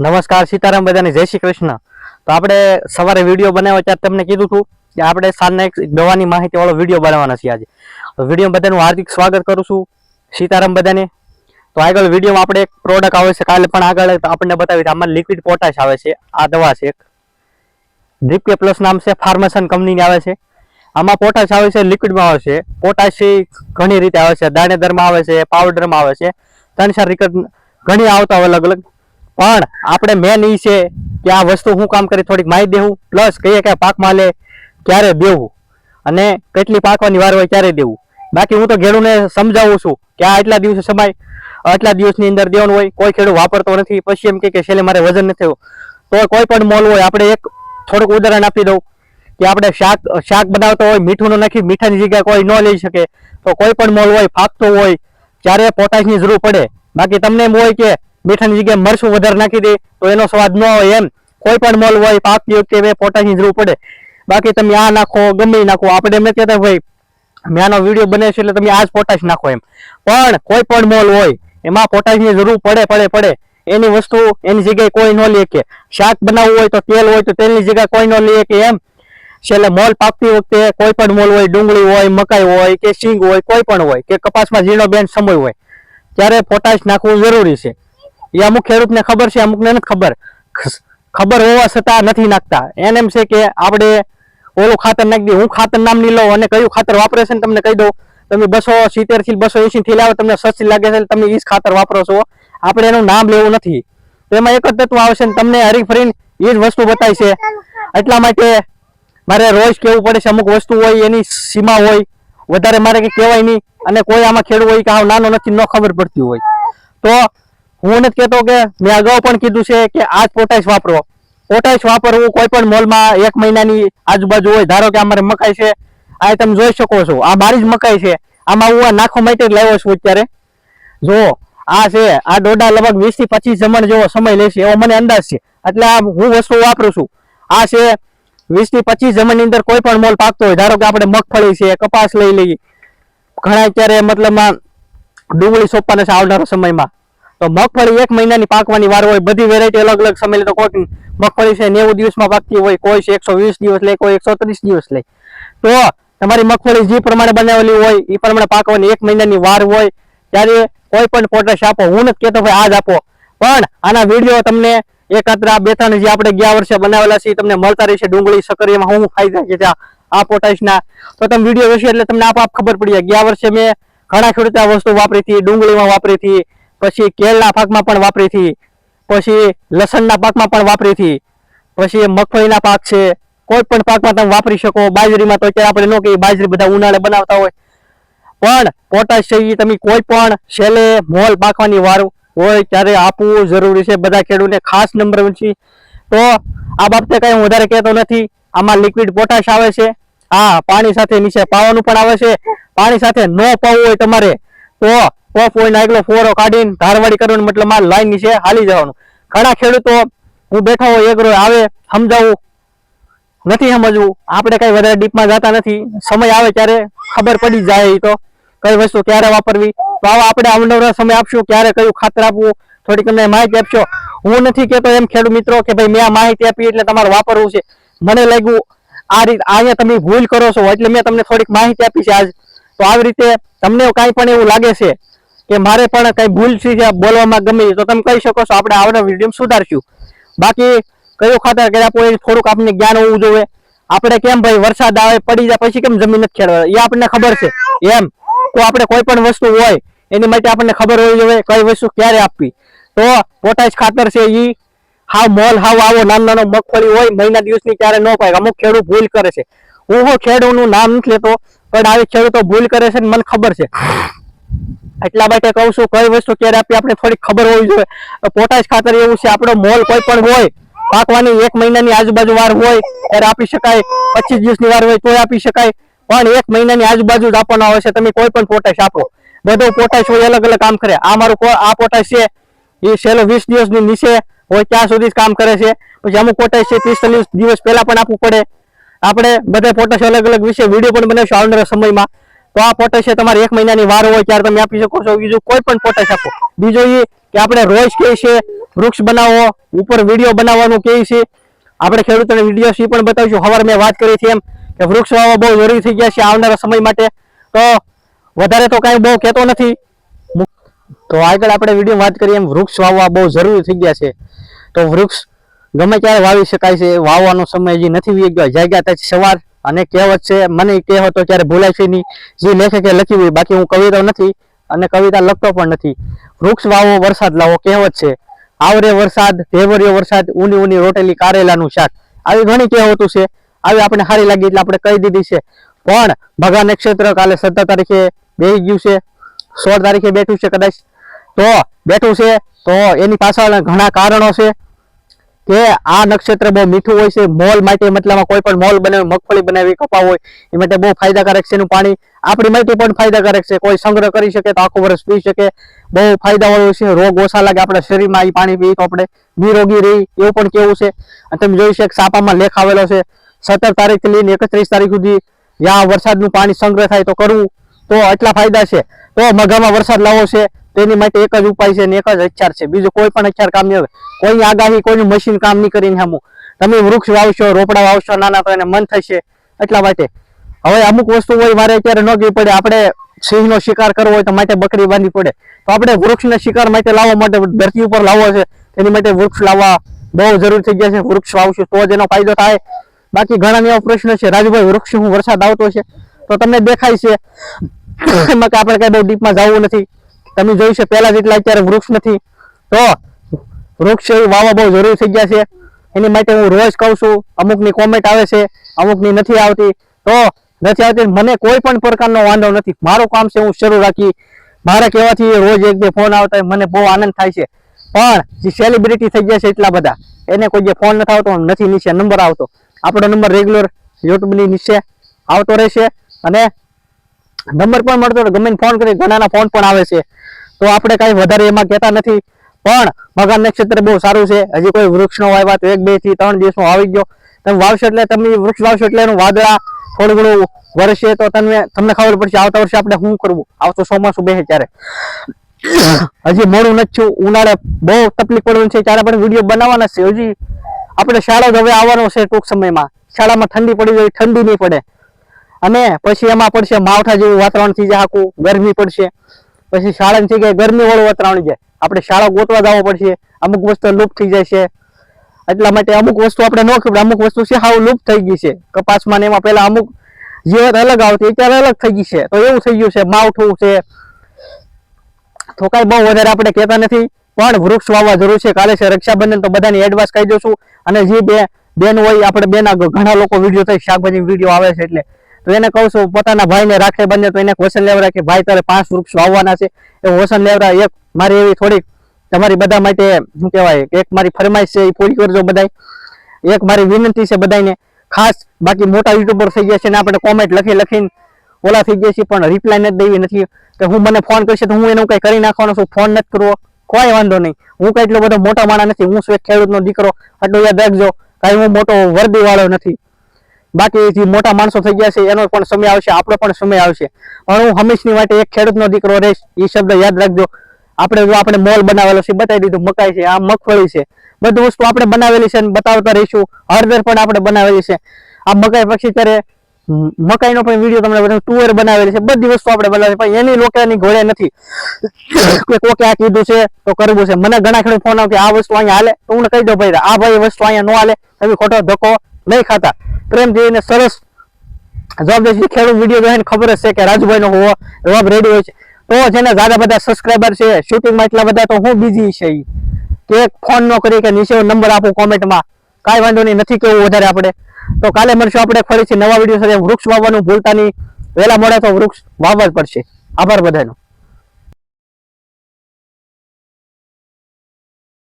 નમસ્કાર સીતારામ બધાને, જય શ્રી કૃષ્ણ. તો આપણે સવારે વીડિયો બનાવ્યો ત્યારે તમને કીધું હતું કે આપણે સાંજના એક દવાની માહિતીવાળો વીડિયો બનાવવાનો છે આજે. વીડિયો બધાનું હાર્દિક સ્વાગત કરું છું સીતારામ બધાને. તો આગળ વિડીયોમાં આપણે એક પ્રોડક્ટ આવે છે, કાલે પણ આગળ આપણને બતાવી આમાં લિક્વિડ પોટાશ આવે છે, આ દવા છે એક. ડ્રીપ કે પ્લસ નામ છે ફાર્મસન કંપનીની આવે છે. આમાં પોટાશ આવે છે લિક્વિડમાં આવે છે. પોટાશ ઘણી રીતે આવે છે, દાણેદરમાં આવે છે પાવડરમાં આવે છે. ત્રણ ચાર રીતે ઘણી આવતા હોય અલગ અલગ પણ આપણે મેન ઈ છે કે આ વસ્તુ હું કામ કરી થોડીક માહિતી દેવું પ્લસ કહીએ કે પાકમાં લે ક્યારે દેવું અને કેટલી પાકવાની વાર હોય ક્યારે દેવું. બાકી હું તો ખેડૂને સમજાવું છું કે આ આટલા દિવસે સમય, આટલા દિવસની અંદર દેવાનું હોય, કોઈ ખેડૂત વાપરતો નથી, પછી એમ કે છેલ્લે મારે વજન નથી થયું. તો કોઈ પણ મોલ હોય, આપણે એક થોડુંક ઉદાહરણ આપી દઉં કે આપણે શાક શાક બનાવતો હોય, મીઠું નાખી, મીઠાની જગ્યાએ કોઈ ન લઈ શકે. તો કોઈ પણ મોલ હોય ફાકતો હોય ત્યારે પોટાશની જરૂર પડે. બાકી તમને એમ હોય કે મીઠાની જગ્યાએ મરચું વધારે નાખી દે તો એનો સ્વાદ ન હોય એમ. કોઈ પણ મોલ હોય પાકતી વખતે બે પોટાશની જરૂર પડે. બાકી તમે આ નાખો ગમે નાખો. આપણે એમ કહેતા ભાઈ, મેં આનો વીડિયો બને છે એટલે તમે આ જ પોટાશ નાખો એમ. પણ કોઈ પણ મોલ હોય, એમાં પોટાશની જરૂર પડે પડે પડે. એની વસ્તુ એની જગ્યાએ કોઈ ન લે કે. શાક બનાવવું હોય તો તેલ હોય તો તેલની જગ્યાએ કોઈ ન લે કે એમ. છેલ્લે મોલ પાકતી વખતે કોઈ પણ મોલ હોય, ડુંગળી હોય, મકાઈ હોય કે સિંગ હોય, કોઈ પણ હોય કે કપાસમાં ઝીણો બેન સમય હોય, ત્યારે પોટાશ નાખવું જરૂરી છે. એ અમુક ખેડૂતને ખબર છે, અમુકને નથી ખબર. ખબર હોવા છતાં નથી નાખતા. એને એમ છે કે આપણે ઓલું ખાતર નાખી દઈએ. હું ખાતર નામ નહીં લઉં અને કયું ખાતર વાપરે છે ને તમને કહી દઉં. તમે બસો સિત્તેરથી બસો એસી થી લાવો, તમને સસ્તી લાગે છે તમે ઈ ખાતર વાપરો છો. આપણે એનું નામ લેવું નથી. એમાં એક જ તત્વ આવશે ને તમને હરીફરીને એ જ વસ્તુ બતાવી છે. એટલા માટે મારે રોજ કેવું પડે છે, અમુક વસ્તુ હોય, એની સીમા હોય, વધારે મારે કઈ કહેવાય નહીં. અને કોઈ આમાં ખેડૂત હોય કે આ નાનો નથી, ન ખબર પડતી હોય. તો હું નથી કહેતો કે મેં અગાઉ પણ કીધું છે કે આ જ પોટાશ વાપરો. પોટાશ વાપરવું કોઈ પણ મોલમાં એક મહિનાની આજુબાજુ હોય, ધારો કે અમારે મકાઈ છે, આ તમે જોઈ શકો છો. આ મારી જ મકાઈ છે. આમાં હું આ નાખો માટે લાવ્યો છું અત્યારે. જો, આ છે, આ ડોડા લગભગ વીસથી પચીસ જમણ જેવો સમય લેશે એવો મને અંદાજ છે. એટલે આ હું વસ્તુ વાપરું છું. આ છે, વીસથી પચીસ જમણની અંદર કોઈ પણ મોલ પાકતો હોય, ધારો કે આપણે મગફળી છે, કપાસ લઈ લઈએ. ઘણા અત્યારે મતલબમાં ડુંગળી સોંપવાના છે આવનારા સમયમાં. તો મગફળી એક મહિનાની પાકવાની વાર હોય, બધી વેરાયટી અલગ અલગ સમય તો કોઈ મગફળી છે નેવું દિવસમાં પાકતી હોય, કોઈ છે એકસો વીસ દિવસ લે, કોઈ એકસો ત્રીસ દિવસ લે. તો તમારી મગફળી જે પ્રમાણે બનાવેલી હોય, એ પ્રમાણે પાકવાની એક મહિનાની વાર હોય, ત્યારે કોઈ પણ પોટેશ આપો. હું નથી કહેતો ભાઈ આજ આપો. પણ આના વીડિયો તમને એકાત્ર બે ત્રણ જે આપણે ગયા વર્ષે બનાવેલા છે તમને મળતા રહેશે ડુંગળી, સકરિયામાં. હું ફાયદા છે ત્યાં આ પોટાશના તો તમે વીડિયો જોશો એટલે તમને આપ ખબર પડી જાય. ગયા વર્ષે મેં ઘણા ખેડૂત આ વસ્તુ વાપરી હતી, ડુંગળીમાં વાપરી હતી પછી કેળના પાકમાં પણ વાપરી હતી પછી લસણના પાકમાં પણ વાપરી હતી પછી મગફળીના પાક છે, કોઈ પણ પાકમાં તમે વાપરી શકો, બાજરીમાં તો અત્યારે આપણે ન કહીએ, બાજરી બધા ઉનાળે બનાવતા હોય. પણ પોટાશ છે એ તમે કોઈ પણ છેલ્લે મોલ પાકવાની વાર હોય ત્યારે આપવું જરૂરી છે. બધા ખેડૂતને ખાસ નંબર છે તો આ બાબતે કંઈ હું વધારે કહેતો નથી. આમાં લિક્વિડ પોટાશ આવે છે. હા, પાણી સાથે નીચે પાવાનું પણ આવે છે. પાણી સાથે ન પાવું હોય તમારે, તો પોપ હોય નાગલો ફોરો કાઢીને ધારવાડી કરવાનું મતલબ માલ લાઈન નીચે હાલી જવાનું. ઘણા ખેડૂતો, હું બેઠો હોય, એક રોજ આવે, સમજાવું, નથી સમજવું. આપણે કઈ વધારે ડીપમાં જતા નથી. સમય આવે ત્યારે ખબર પડી જાય એ તો. કઈ વસ્તુ ક્યારે વાપરવી? તો આવા આપણે અવનવરા સમય આપશું, ક્યારે કયું ખાતર આપવું? થોડીક તમને માહિતી આપશો. હું નથી કહેતો એમ ખેડૂત મિત્રો કે ભાઈ મેં આ માહિતી આપી એટલે તમારે વાપરવું છે. મને લાગ્યું આ રીત અહીંયા તમે ભૂલ કરો છો, એટલે મેં તમને થોડીક માહિતી આપી છે આજ. તો આવી રીતે તમને કાંઈ પણ એવું લાગે છે કે મારે પણ કઈ ભૂલ છે બોલવામાં ગમે તો તમે કહી શકો છો, આપણે આવનાર વીડિયો સુધારશું. બાકી કયું ખાતર કર્યા એ થોડુંક આપણને જ્ઞાન હોવું જોઈએ. આપણે કેમ ભાઈ વરસાદ આવે, પડી જાય, પછી કેમ જમીન નથી ખેડવા? એ આપણને ખબર છે. એમ. તો આપણે કોઈ પણ વસ્તુ હોય, એની માટે આપણને ખબર હોવી જોઈએ કઈ વસ્તુ ક્યારે આપવી. તો પોટાશ ખાતર છે એ હાવ મોલ, હાવ આવો, નાનો નાનો મગફળી હોય, મહિના દિવસની ત્યારે ન પાય અમુક ખેડૂત ભૂલ કરે છે. હું હું ખેડૂતનું નામ નથી લેતો, પણ આવી ખેડૂતો ભૂલ કરે છે મને ખબર છે. એટલા માટે કહું છું, કઈ વસ્તુ ક્યારે આપી, આપણે થોડી ખબર હોવી જોઈએ. પોટાશ ખાતર એવું છે, આપણો મોલ કોઈ પણ હોય, પાકવાની એક મહિનાની આજુબાજુ વાર હોય, ત્યારે આપી શકાય. પચીસ દિવસની વાર હોય તોય આપી શકાય. પણ એક મહિનાની આજુબાજુ જ આપવાનો આવે છે, તમે કોઈ પણ પોટાશ આપો. બધો પોટાશ હોય, અલગ અલગ કામ કરે. આ મારું આ પોટાશ છે, એ છેલ્લો વીસ દિવસની નીચે હોય, ત્યાં સુધી જ કામ કરે છે. પછી અમુક પોટાશ છે ત્રીસ દિવસ પહેલા પણ આપવું પડે. આપણે બધા પોટાશ અલગ અલગ વિશે વીડિયો પણ બનાવીશું આવનારા સમયમાં. તો આ પોટેશિયમ તમારે એક મહિનાની વાર હોય ત્યારે તમે આપી શકો છો. બીજું કોઈ પણ પોટેશ આપો. બીજો એ કે આપણે રોજ કહે છે વૃક્ષ બનાવો, ઉપર વીડિયો બનાવવાનું કહે છે આપણે ખેડૂતોને વીડિયો સી પણ બતાવીશું. હવાર મેં વાત કરી છે એમ કે વૃક્ષ વાવવા બહુ જરૂરી થઈ ગયા છે આવનારા સમય માટે. તો વધારે તો કાંઈ બહુ કહેતો નથી. તો આગળ આપણે વીડિયો વાત કરીએ એમ, વૃક્ષ વાવવા બહુ જરૂરી થઈ ગયા છે. તો વૃક્ષ ગમે ત્યારે વાવી શકાય છે. વાવવાનો સમય હજી નથી વી ગયો. જાગ્યા ત્યાં સવાર અને કહેવત છે, મને ઈ કહેવતો ક્યારે ભૂલાય છે નહીં. જે લેખકે લખી હોય, બાકી હું કવિતા નથી અને કવિતા લખતો પણ નથી. વૃક્ષ વાવો, વરસાદ લાવો, કહેવત છે. આવરે વરસાદ ઢેવરિયો વરસાદ, ઊની ઊની રોટેલી કારેલાનું શાક. આવી ઘણી કહેવતો છે. આવી આપણે સારી લાગી એટલે આપણે કહી દીધી છે. પણ ભગા નક્ષત્ર કાલે સત્તર તારીખે બેસી ગયું છે. સોળ તારીખે બેઠું છે કદાચ. તો બેઠું છે. તો એની પાછળ ઘણા કારણો છે. કે આ નક્ષત્ર બહુ મીઠું હોય છે. મોલ માટે મતલબ કોઈ પણ મોલ બનાવી, મગફળી બનાવી કપા હોય, એ માટે બહુ ફાયદાકારક છે એનું પાણી. આપણી માટે પણ ફાયદાકારક છે. કોઈ સંગ્રહ કરી શકે તો આખું વર્ષ પી શકે. બહુ ફાયદાવાળું છે. રોગ ઓછા લાગે આપણા શરીરમાં એ પાણી પીએ તો આપણે નિરોગી રહી એવું પણ કેવું છે. અને તમે જોઈ શકો સાપામાં લેખ આવેલો છે. સત્તર તારીખથી લઈને એકત્રીસ તારીખ સુધી જ્યાં વરસાદનું પાણી સંગ્રહ થાય તો કરવું. તો આટલા ફાયદા છે. તો મગામાં વરસાદ લાવો છે. તેની માટે એક જ ઉપાય છે ને એક જ હથિયાર છે. બીજું કોઈ પણ હથિયાર કામ નહીં આવે. કોઈ આગાહી, કોઈનું મશીન કામ નહીં કરીને સામું તમે વૃક્ષ વાવશો, રોપડા વાવશો, નાના તો એને મન થશે એટલા માટે. હવે અમુક વસ્તુ હોય મારે અત્યારે ન ગઈ પડે. આપણે સિંહનો શિકાર કરવો હોય તો માટે બકરી બાંધવી પડે. તો આપણે વૃક્ષને શિકાર માટે લાવવા માટે ધરતી ઉપર લાવવો છે. તેની માટે વૃક્ષ લાવવા બહુ જરૂર થઈ ગયા છે. વૃક્ષ વાવશું તો જ એનો ફાયદો થાય. બાકી ઘણા એવા પ્રશ્ન છે. રાજુભાઈ, વૃક્ષ હું વરસાદ આવતો છે. તો તમને દેખાય છે. એમાં કે આપણે કઈ બહુ ડીપમાં જવું નથી. તમે જોયું છે પહેલા જેટલા અત્યારે વૃક્ષ નથી તો વૃક્ષ એ વાવવા બહુ જરૂરી થઈ ગયા છે. એની માટે હું રોજ કહું છું અમુકની કોમેન્ટ આવે છે અમુકની નથી આવતી તો નથી આવતી મને કોઈ પણ પ્રકારનો વાંધો નથી. મારું કામ છે હું શરૂ રાખી મારા કહેવાથી રોજ એક બે ફોન આવતા હોય, મને બહુ આનંદ થાય છે. પણ જે સેલિબ્રિટી થઈ ગયા છે એટલા બધા એને કોઈ જે ફોન નથી આવતો નથી નીચે નંબર આવતો. આપણો નંબર રેગ્યુલર યુટ્યુબની નીચે આવતો રહેશે અને નંબર પણ મળતો ગમે ફોન કરી ઘણાના ફોન પણ આવે છે. તો આપણે કાંઈ વધારે એમાં કહેતા નથી. પણ મકાન નક્ષત્ર બહુ સારું છે. હજી કોઈ વૃક્ષનો વાવ્યા તો એક, બેથી ત્રણ દિવસમાં આવી ગયો. તમે વાવશો એટલે તમે વૃક્ષ વાવશો એટલે એનું વાદળા થોડું ઘણું વર્ષે તો તમને તમને ખબર પડશે આવતા વર્ષે આપણે શું કરવું? આવતો ચોમાસું બેસે ત્યારે. હજી મોડું નથી છું ઉનાળે બહુ તકલીફ પડવાની છે. ત્યારે પણ વીડિયો બનાવવાના છે. હજી આપણે શાળા જ હવે આવવાનો છે ટૂંક સમયમાં. શાળામાં ઠંડી પડી જાય ઠંડી નહીં પડે. અને પછી એમાં પડશે માવઠા જેવું વાતાવરણ થઈ જાય આખું. ગરમી પડશે. પછી શાળાની જગ્યાએ ગરમી વાળું વતરાવણી જાય આપણે શાળા ગોતવા જવું પડશે, અમુક વસ્તુ લુપ્ત થઈ જાય છે. એટલા માટે અમુક વસ્તુ આપણે ન ખબર, અમુક વસ્તુ છે હાવ લુપ્ત થઈ ગઈ છે. કપાસમાં એમાં પહેલા અમુક જીવત અલગ આવતી અત્યારે અલગ થઈ ગઈ છે. તો એવું થઈ ગયું છે, માવઠું છે. તો કાંઈ બહુ વધારે આપણે કહેતા નથી, પણ વૃક્ષ વાવવા જરૂર છે. કાલે છે રક્ષાબંધન, તો બધાની એડવાન્સ કહી દઉં છું. અને જે બે બેન હોય, આપણે બેના ઘણા લોકો વીડિયો થાય શાકભાજી વીડિયો આવે છે એટલે તો એને કહું છું, પોતાના ભાઈને રાખે બંને તો એને વસન લેવરા કે ભાઈ તારે પાંચ વૃક્ષો આવવાના છે એ વસન લેવરા એક મારી એવી થોડીક, તમારી બધા માટે શું કહેવાય, એક મારી ફરમાઈશ છે, એ પૂરી કરજો બધાય. એક મારી વિનંતી છે બધાને ખાસ બાકી મોટા યુટ્યુબર થઈ ગયા છે ને આપણે કોમેન્ટ લખી લખીને ઓલા થઈ ગયા છે પણ રિપ્લાય નથી દેવી, નથી. કે હું મને ફોન કરશે તો હું એનું કંઈ કરી નાખવાનો છું ફોન નથી કરવો. કોઈ વાંધો નહીં. હું કઈ એટલો બધો મોટો માણસ નથી, હું એક ખેડૂતનો દીકરો, આટલું યાદ રાખજો. કાંઈ હું મોટો વર્દી વાળો નથી. બાકી જે મોટા માણસો થઈ ગયા છે, એનો પણ સમય આવશે, આપણો પણ સમય આવશે. પણ હું હંમેશની માટે એક ખેડૂતનો દીકરો રહીશ એ શબ્દ યાદ રાખજો. આપણે જો આપણે મોલ બનાવેલો છે, બતાવી દીધું, મકાઈ છે આ મગફળી છે. બધું વસ્તુ આપણે બનાવેલી છે અને બતાવતા રહીશું. હળદર પણ આપણે બનાવેલી છે. આ મકાઈ પછી ત્યારે મકાઈનો પણ વીડિયો તમને ટુવેર બનાવેલી છે. બધી વસ્તુ આપણે બનાવેલી પણ એની લોકોની ઘોડે નથી. કે કોકે આ કીધું છે, તો કરવું છે. મને ઘણા ખેડૂત ફોન આવે કે આ વસ્તુ અહીંયા હાલે, તો હું કહી દઉં ભાઈ, આ ભાઈ વસ્તુ અહીંયા ન હાલે, તમે ખોટો ધક્કો નહીં ખાતા. પ્રેમથી એને સરસ જવાબ દે છે. ખેડૂત વીડિયો જોઈને ખબર છે કે રાજુભાઈ નો હોવો, જવાબ રેડી હોય છે. તો જેને જ્યાદા બધા સબસ્ક્રાઈબર છે. શૂટિંગમાં એટલા બધા તો હું બીજી છે. કે ફોન ન કરી કે નીચે નંબર આપો કોમેન્ટમાં કાંઈ વાંધો નહીં, નથી કેવું વધારે આપણે. તો કાલે મળશું આપણે ફરીથી નવા વીડિયો સાથે. વૃક્ષ વાવવાનું ભૂલતા નહીં. વહેલા મળે તો વૃક્ષ વાવવા જ પડશે. આભાર બધાનો.